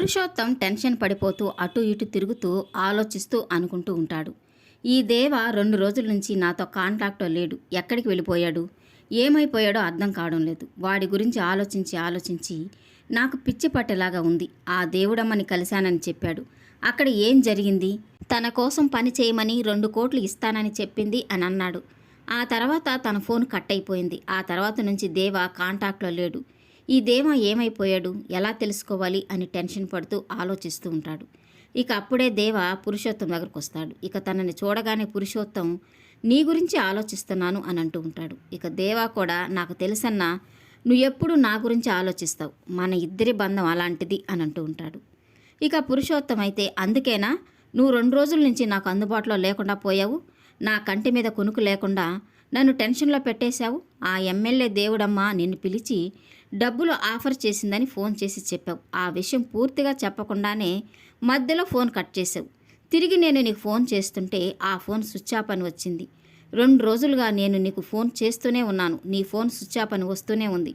Purushottam tension పడిపోతూ అటు ఇటు తిరుగుతూ ఆలోచిస్తూ అనుకుంటూ ఉంటాడు. ఈ దేవ రెండు రోజుల నుంచి నాతో కాంటాక్ట్లో లేడు. ఎక్కడికి వెళ్ళిపోయాడు? ఏమైపోయాడో అర్థం కావడం లేదు. వాడి గురించి ఆలోచించి ఆలోచించి నాకు పిచ్చి పట్టేలాగా ఉంది. ఆ దేవుడమ్మని కలిశానని చెప్పాడు. అక్కడ ఏం జరిగింది? తన కోసం పని చేయమని రెండు కోట్లు ఇస్తానని చెప్పింది అని అన్నాడు. ఆ తర్వాత తన ఫోన్ కట్ అయిపోయింది. ఆ తర్వాత నుంచి దేవ కాంటాక్ట్లో లేడు. ఈ దేవ ఏమైపోయాడు? ఎలా తెలుసుకోవాలి? అని టెన్షన్ పడుతూ ఆలోచిస్తూ ఉంటాడు. ఇక అప్పుడే దేవ పురుషోత్తం దగ్గరకు వస్తాడు. ఇక తనని చూడగానే పురుషోత్తం నీ గురించి ఆలోచిస్తున్నాను అని అంటూ ఉంటాడు. ఇక దేవా కూడా నాకు తెలుసన్నా నువ్వు ఎప్పుడు నా గురించి ఆలోచిస్తావు? మన ఇద్దరి బంధం అలాంటిది అని అంటూ ఉంటాడు. ఇక పురుషోత్తం అయితే అందుకేనా? నువ్వు రెండు రోజుల నుంచి నాకు అందుబాటులో లేకుండా పోయావు? నా కంటి మీద కొనుకు లేకుండా నన్ను టెన్షన్లో పెట్టేశావు? ఆ ఎమ్మెల్యే దేవుడమ్మా నిన్ను పిలిచి డబ్బులు ఆఫర్ చేసిందని ఫోన్ చేసి చెప్పావు. ఆ విషయం పూర్తిగా చెప్పకుండానే మధ్యలో ఫోన్ కట్ చేసావు తిరిగి నేను నీకు ఫోన్ చేస్తుంటే ఆ ఫోన్ స్విచ్ ఆఫ్ అని వచ్చింది. రెండు రోజులుగా నేను నీకు ఫోన్ చేస్తూనే ఉన్నాను. నీ ఫోన్ స్విచ్ ఆఫ్ అని వస్తూనే ఉంది.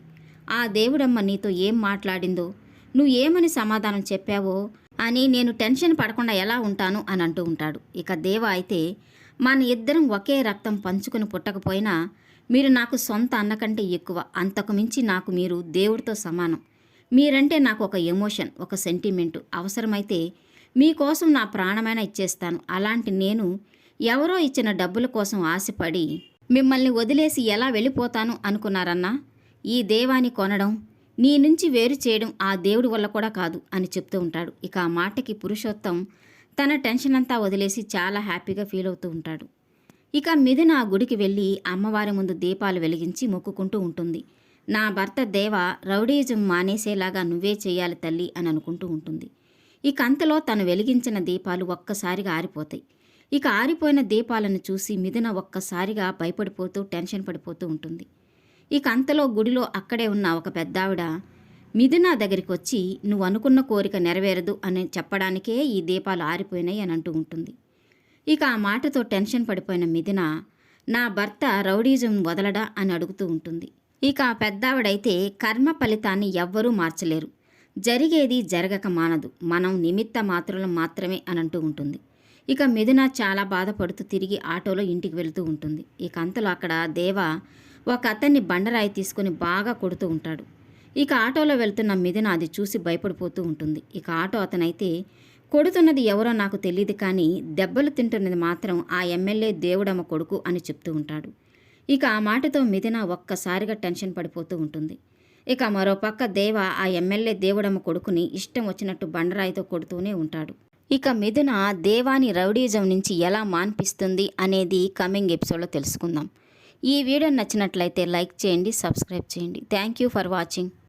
ఆ దేవుడమ్మ నీతో ఏం మాట్లాడిందో నువ్వు ఏమని సమాధానం చెప్పావో అని నేను టెన్షన్ పడకుండా ఎలా ఉంటాను అని అంటూ ఉంటాడు. ఇక దేవ అయితే మన ఇద్దరం ఒకే రక్తం పంచుకుని పుట్టకపోయినా మీరు నాకు సొంత అన్న కంటే ఎక్కువ. అంతకు మించి నాకు మీరు దేవుడితో సమానం. మీరంటే నాకు ఒక ఎమోషన్ ఒక సెంటిమెంటు. అవసరమైతే మీకోసం నా ప్రాణమైన ఇచ్చేస్తాను. అలాంటి నేను ఎవరో ఇచ్చిన డబ్బుల కోసం ఆశపడి మిమ్మల్ని వదిలేసి ఎలా వెళ్ళిపోతాను అనుకున్నారన్నా? ఈ దేవాన్ని కొనడం నీ నుంచి వేరు చేయడం ఆ దేవుడి వల్ల కూడా కాదు అని చెప్తూ ఉంటాడు. ఇక ఆ మాటకి పురుషోత్తం తన టెన్షన్ అంతా వదిలేసి చాలా హ్యాపీగా ఫీల్ అవుతూ ఉంటాడు. ఇక మిథున ఆ గుడికి వెళ్ళి అమ్మవారి ముందు దీపాలు వెలిగించి మొక్కుకుంటూ ఉంటుంది. నా భర్త దేవ రౌడీజం మానేసేలాగా నువ్వే చేయాలి తల్లి అని అనుకుంటూ ఉంటుంది. ఇక అంతలో తను వెలిగించిన దీపాలు ఒక్కసారిగా ఆరిపోతాయి. ఇక ఆరిపోయిన దీపాలను చూసి మిథున ఒక్కసారిగా భయపడిపోతూ టెన్షన్ పడిపోతూ ఉంటుంది. ఇక అంతలో గుడిలో అక్కడే ఉన్న ఒక పెద్దావిడ మిథున దగ్గరికి వచ్చి నువ్వు అనుకున్న కోరిక నెరవేరదు అని చెప్పడానికే ఈ దీపాలు ఆరిపోయినాయి అని అంటూ ఉంటుంది. ఇక ఆ మాటతో టెన్షన్ పడిపోయిన మిథున నా భర్త రౌడీజం వదలడా? అని అడుగుతూ ఉంటుంది. ఇక ఆ పెద్దావిడైతే కర్మ ఫలితాన్ని ఎవ్వరూ మార్చలేరు. జరిగేది జరగక మానదు. మనం నిమిత్త మాత్రలు మాత్రమే అని అంటూ ఉంటుంది. ఇక మిథున చాలా బాధపడుతూ తిరిగి ఆటోలో ఇంటికి వెళుతూ ఉంటుంది. ఇక అంతలో అక్కడ దేవ ఒక అతన్ని బండరాయి తీసుకుని బాగా కొడుతూ ఉంటాడు. ఇక ఆటోలో వెళ్తున్న మిథున అది చూసి భయపడిపోతూ ఉంటుంది. ఇక ఆటో అతనైతే కొడుతున్నది ఎవరో నాకు తెలియదు కానీ దెబ్బలు తింటున్నది మాత్రం ఆ ఎమ్మెల్యే దేవుడమ్మ కొడుకు అని చెప్తూ ఉంటాడు. ఇక ఆ మాటతో మిథున ఒక్కసారిగా టెన్షన్ పడిపోతూ ఉంటుంది. ఇక మరోపక్క దేవ ఆ ఎమ్మెల్యే దేవుడమ్మ కొడుకుని ఇష్టం వచ్చినట్టు బండరాయితో కొడుతూనే ఉంటాడు. ఇక మిథున దేవాని రౌడీజం నుంచి ఎలా మాన్పిస్తుంది అనేది కమింగ్ ఎపిసోడ్లో తెలుసుకుందాం. ఈ వీడియో నచ్చినట్లయితే లైక్ చేయండి సబ్స్క్రైబ్ చేయండి. Thank you for watching.